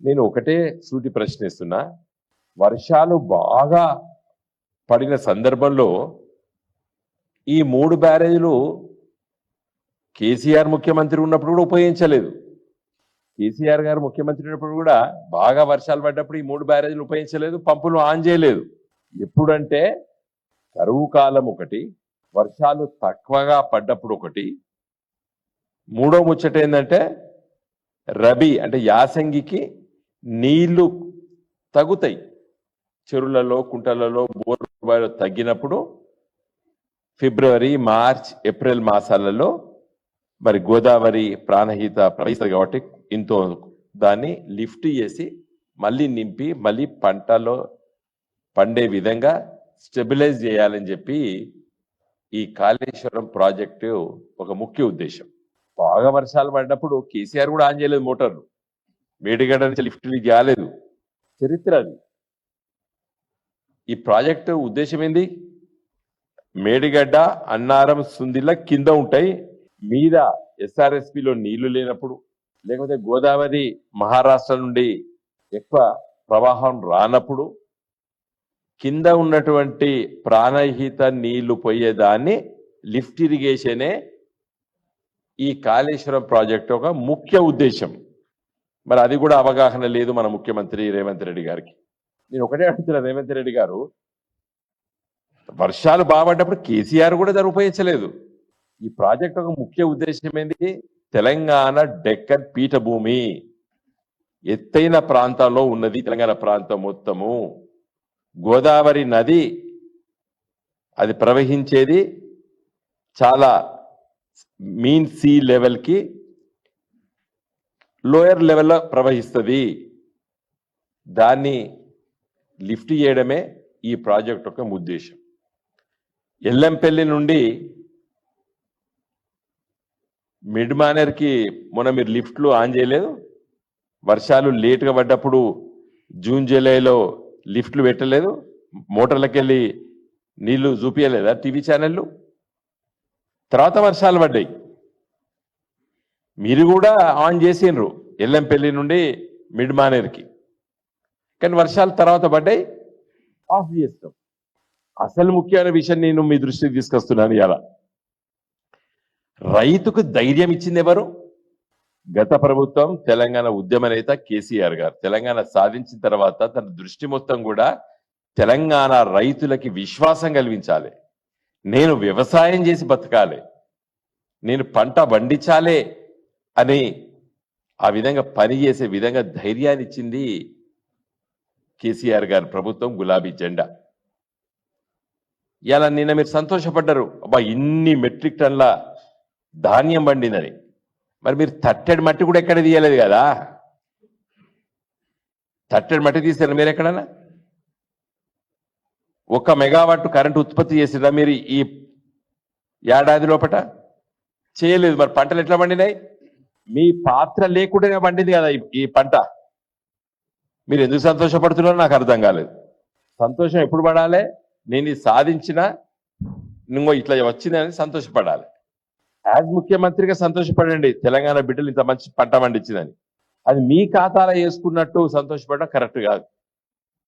నేను ఒకటే సూటి ప్రశ్నిస్తున్నా. వర్షాలు బాగా పడిన సందర్భంలో ఈ మూడు బ్యారేజీలు కేసీఆర్ ముఖ్యమంత్రి ఉన్నప్పుడు కూడా ఉపయోగించలేదు. కేసీఆర్ గారు ముఖ్యమంత్రి ఉన్నప్పుడు కూడా బాగా వర్షాలు పడ్డప్పుడు ఈ మూడు బ్యారేజీలు ఉపయోగించలేదు పంపులు ఆన్ చేయలేదు. ఎప్పుడంటే కరువు కాలం ఒకటి వర్షాలు తక్కువగా పడ్డప్పుడు ఒకటి. మూడో ముచ్చట ఏంటంటే రబీ అంటే యాసంగికి నీళ్ళు తగ్గుతాయి చెరువులలో కుంటలలో బోర్బాయిలో తగ్గినప్పుడు ఫిబ్రవరి మార్చ్ ఏప్రిల్ మాసాలలో మరి గోదావరి ప్రాణహిత ప్రవహిస్తుంది కాబట్టి ఇంతో దాన్ని లిఫ్ట్ చేసి మళ్ళీ నింపి మళ్ళీ పంటలో పండే విధంగా స్టెబిలైజ్ చేయాలని చెప్పి ఈ కాళేశ్వరం ప్రాజెక్టు ఒక ముఖ్య ఉద్దేశం. బాగా వర్షాలు పడినప్పుడు కేసీఆర్ కూడా ఆన్ చేయలేదు మోటార్లు. మేడిగడ్డ నుంచి లిఫ్ట్ చేయలేదు చరిత్ర అది. ఈ ప్రాజెక్టు ఉద్దేశం ఏంది? మేడిగడ్డ అన్నారం సుందిల్ల కింద ఉంటాయి. మీద ఎస్ఆర్ఎస్పిలో నీళ్ళు లేనప్పుడు లేకపోతే గోదావరి మహారాష్ట్ర నుండి ఎక్కువ ప్రవాహం రానప్పుడు కింద ఉన్నటువంటి ప్రాణహిత నీళ్ళు పోయేదాన్ని లిఫ్ట్ ఇరిగేషనే ఈ కాళేశ్వరం ప్రాజెక్ట్ ఒక ముఖ్య ఉద్దేశం. మరి అది కూడా అవగాహన లేదు మన ముఖ్యమంత్రి రేవంత్ రెడ్డి గారికి. నేను ఒకటే అడుగుతున్నా రేవంత్ రెడ్డి గారు వర్షాలు బాగుపడ్డప్పుడు కేసీఆర్ కూడా దాన్ని ఉపయోగించలేదు. ఈ ప్రాజెక్ట్ ఒక ముఖ్య ఉద్దేశం ఏంటి తెలంగాణ డెక్కన్ పీఠభూమి ఎత్తైన ప్రాంతాల్లో ఉన్నది తెలంగాణ ప్రాంతం మొత్తము. గోదావరి నది అది ప్రవహించేది చాలా మీన్ సీ లెవెల్కి లోయర్ లెవెల్లో ప్రవహిస్తుంది. దాన్ని లిఫ్ట్ చేయడమే ఈ ప్రాజెక్ట్ యొక్క ఉద్దేశం. ఎల్లంపల్లి నుండి మిడ్ మానర్కి మొన్న మీరు లిఫ్ట్లు ఆన్ చేయలేదు. వర్షాలు లేటుగా పడ్డప్పుడు జూన్ జూలైలో లిఫ్ట్లు పెట్టలేదు. మోటార్లకు వెళ్ళి నీళ్ళు చూపించలేదా టీవీ ఛానళ్ళు? తర్వాత వర్షాలు పడ్డాయి. మీరు కూడా ఆన్ చేసిండ్రు. ఎల్లంపల్లి నుండి మిడ్మానేర్కి. కానీ వర్షాలు తర్వాత పడ్డాయి. ఆఫ్ చేస్తాం. అసలు ముఖ్యమైన విషయం నేను మీ దృష్టికి తీసుకొస్తున్నాను ఇలా రైతుకు ధైర్యం ఇచ్చింది ఎవరు? గత ప్రభుత్వం తెలంగాణ ఉద్యమ నేత కేసీఆర్ గారు. తెలంగాణ సాధించిన తర్వాత తన దృష్టి మొత్తం కూడా తెలంగాణ రైతులకి విశ్వాసం కలిగించాలి. నేను వ్యవసాయం చేసి బతకాలి. నేను పంట పండించాలే అని ఆ విధంగా పనిచేసే విధంగా ధైర్యాన్ని ఇచ్చింది కేసీఆర్ గారి ప్రభుత్వం గులాబీ జెండా. ఇలా నిన్న మీరు సంతోషపడ్డారు. అబ్బా ఇన్ని మెట్రిక్ టన్ల ధాన్యం పండిందని మరి మీరు తట్టెడు మట్టి కూడా ఎక్కడ తీయలేదు కదా? తట్టెడు మట్టి తీసారు మీరు ఎక్కడన్నా? ఒక మెగావాట్ కరెంట్ ఉత్పత్తి చేసిరా మీరు ఈ ఏడాది లోపట? చేయలేదు. మరి పంటలు ఎట్లా పండినాయి? మీ పాత్ర లేకుండానే పండింది కదా ఈ- పంట. మీరు ఎందుకు సంతోషపడుతున్నారో నాకు అర్థం కాలేదు. సంతోషం ఎప్పుడు పడాలి? నేను ఇది సాధించిన నువ్వు ఇట్లా వచ్చిందని సంతోషపడాలి. యాజ్ ముఖ్యమంత్రిగా సంతోషపడండి. తెలంగాణ బిడ్డలు ఇంత మంచి పంట పండించిందని. అది మీ ఖాతాలో వేసుకున్నట్టు సంతోషపడడం కరెక్ట్ కాదు.